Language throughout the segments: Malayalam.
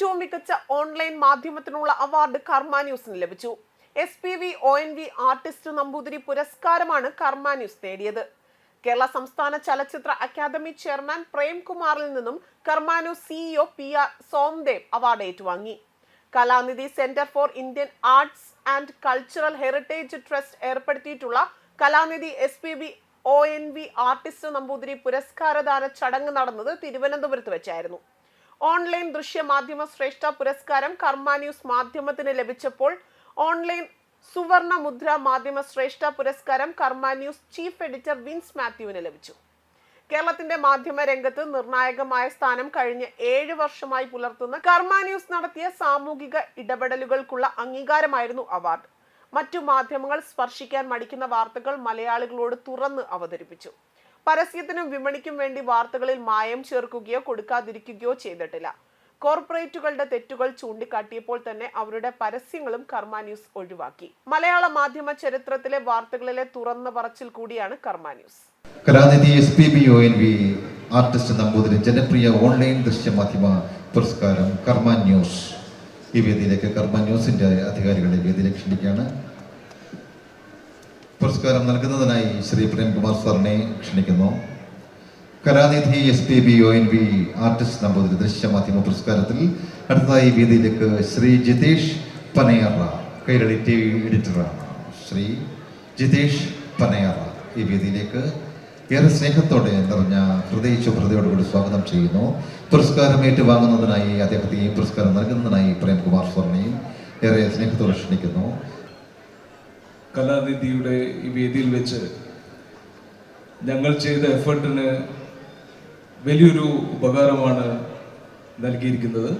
ഏറ്റവും മികച്ച ഓൺലൈൻ മാധ്യമത്തിനുള്ള അവാർഡ് കർമ്മ ന്യൂസിന് ലഭിച്ചു. S P V O N V artist Namboothiri പുരസ്കാരമാണ് Karma news നേടിയത്. കേരള സംസ്ഥാന ചലച്ചിത്ര അക്കാദമി ചെയർമാൻ പ്രേംകുമാറിൽ നിന്നും കർമാനു CEO P R Somdev award ഏറ്റുവാങ്ങി. Kalanidhi centre for Indian arts and cultural heritage trust ഏർപ്പെടുത്തിയിട്ടുള്ള Kalanidhi S P B O N V artist Namboothiri പുരസ്കാരദാന ചടങ്ങ് നടന്നത് തിരുവനന്തപുരത്ത് വെച്ചായിരുന്നു. ഓൺലൈൻ ദൃശ്യമാധ്യമ ശ്രേഷ്ഠ പുരസ്കാരം കർമ്മ ന്യൂസ് മാധ്യമത്തിന് ലഭിച്ചപ്പോൾ ഓൺലൈൻ സുവർണ മുദ്ര മാധ്യമ ശ്രേഷ്ഠ പുരസ്കാരം Karma news chief editor Vince മാത്യുവിന് ലഭിച്ചു. കേരളത്തിന്റെ മാധ്യമ രംഗത്ത് നിർണായകമായ സ്ഥാനം കഴിഞ്ഞ ഏഴ് വർഷമായി പുലർത്തുന്ന കർമ്മ ന്യൂസ് നടത്തിയ സാമൂഹിക ഇടപെടലുകൾക്കുള്ള അംഗീകാരമായിരുന്നു അവാർഡ്. മറ്റു മാധ്യമങ്ങൾ സ്പർശിക്കാൻ മടിക്കുന്ന വാർത്തകൾ മലയാളികളോട് തുറന്ന് അവതരിപ്പിച്ചു. പരസ്യത്തിനും വിപണിക്കും വേണ്ടി വാർത്തകളിൽ മായം ചേർക്കുകയോ കൊടുക്കാതിരിക്കുകയോ ചെയ്തിട്ടില്ല. കോർപ്പറേറ്റുകളുടെ തെറ്റുകൾ ചൂണ്ടിക്കാട്ടിയപ്പോൾ തന്നെ അവരുടെ പരസ്യങ്ങളും കർമ്മ ന്യൂസ് ഒഴിവാക്കി. മലയാള മാധ്യമ ചരിത്രത്തിലെ വാർത്തകളിലെ തുറന്ന പറച്ചിൽ കൂടിയാണ് കർമ്മ ന്യൂസ്. ആർട്ടിസ്റ്റ് നമ്പൂതിരി ജനപ്രിയ ഓൺലൈൻ ദൃശ്യമാധ്യമ പുരസ്കാരം കർമ്മ ന്യൂസ്. ഈ വേദിയിലേക്ക് കർമ്മ ന്യൂസിന്റെ അധികാരികളെ വേദിയിലേക്ക് ക്ഷണിക്കുകയാണ്. പുരസ്കാരം നൽകുന്നതിനായി ശ്രീ പ്രേംകുമാർ സാറിനെ ക്ഷണിക്കുന്നു. Kalanidhi S P B O N V artist Namboothiri ദൃശ്യമാധ്യമ പുരസ്കാരത്തിൽ അടുത്തതായി വേദിയിലേക്ക് ശ്രീ ജിതേഷ് പനയറ കൈരളി ടി വി എഡിറ്ററാണ് ശ്രീ ജിതേഷ് പനയറ ഈ വേദിയിലേക്ക് ഏറെ സ്നേഹത്തോടെ നിറഞ്ഞ ഹൃദയ ശുഭ്രതയോടുകൂടി സ്വാഗതം ചെയ്യുന്നു. പുരസ്കാരം ഏറ്റുവാങ്ങുന്നതിനായി അദ്ദേഹത്തെ ഈ പുരസ്കാരം നൽകുന്നതിനായി പ്രേംകുമാർ സ്വർണയും ഏറെ സ്നേഹത്തോടെ ക്ഷണിക്കുന്നു. കലാനിധിയുടെ ഈ വേദിയിൽ വെച്ച് ഞങ്ങൾ ചെയ്ത എഫേർട്ടിന് വലിയൊരു ഉപകാരമാണ് നൽകിയിരിക്കുന്നത്.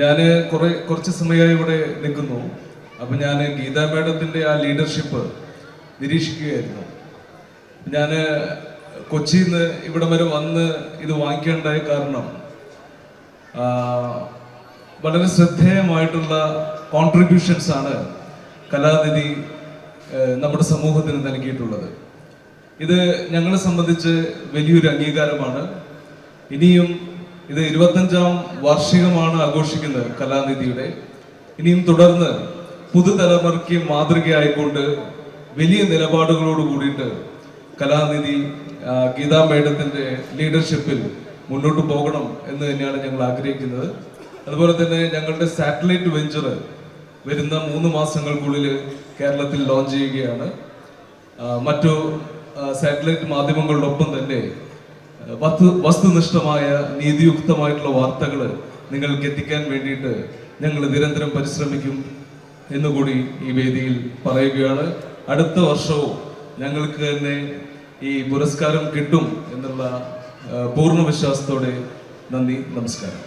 ഞാൻ കുറെ കുറച്ച് സമയമായി ഇവിടെ നിൽക്കുന്നു. അപ്പം ഞാൻ ഗീതാ മാഡത്തിന്റെ ആ ലീഡർഷിപ്പ് നിരീക്ഷിക്കുകയായിരുന്നു. ഞാൻ കൊച്ചിയിൽ നിന്ന് ഇവിടം വരെ വന്ന് ഇത് വാങ്ങിക്കേണ്ടായ കാരണം വളരെ ശ്രദ്ധേയമായിട്ടുള്ള കോൺട്രിബ്യൂഷൻസ് ആണ് കലാനിധി നമ്മുടെ സമൂഹത്തിന് നൽകിയിട്ടുള്ളത്. ഇത് ഞങ്ങളെ സംബന്ധിച്ച് വലിയൊരു അംഗീകാരമാണ്. ഇനിയും ഇത് ഇരുപത്തഞ്ചാം വാർഷികമാണ് ആഘോഷിക്കുന്നത് കലാനിധിയുടെ. ഇനിയും തുടർന്ന് പുതുതലമുറയ്ക്ക് മാതൃകയായിക്കൊണ്ട് വലിയ നിലപാടുകളോട് കൂടിയിട്ട് കലാനിധി ഗീതാ മേഡത്തിന്റെ ലീഡർഷിപ്പിൽ മുന്നോട്ട് പോകണം എന്ന് തന്നെയാണ് ഞങ്ങൾ ആഗ്രഹിക്കുന്നത്. അതുപോലെ തന്നെ ഞങ്ങളുടെ സാറ്റലൈറ്റ് വെഞ്ചർ വരുന്ന മൂന്ന് മാസങ്ങൾക്കുള്ളിൽ കേരളത്തിൽ ലോഞ്ച് ചെയ്യുകയാണ്. മറ്റു സാറ്റലൈറ്റ് മാധ്യമങ്ങളോടൊപ്പം തന്നെ വസ്തു വസ്തുനിഷ്ഠമായ നീതിയുക്തമായിട്ടുള്ള വാർത്തകൾ നിങ്ങൾക്ക് എത്തിക്കാൻ വേണ്ടിയിട്ട് ഞങ്ങൾ നിരന്തരം പരിശ്രമിക്കും എന്നുകൂടി ഈ വേദിയിൽ പറയുകയാണ്. അടുത്ത വർഷവും ഞങ്ങൾക്ക് തന്നെ ഈ പുരസ്കാരം കിട്ടും എന്നുള്ള പൂർണ വിശ്വാസത്തോടെ നന്ദി നമസ്കാരം.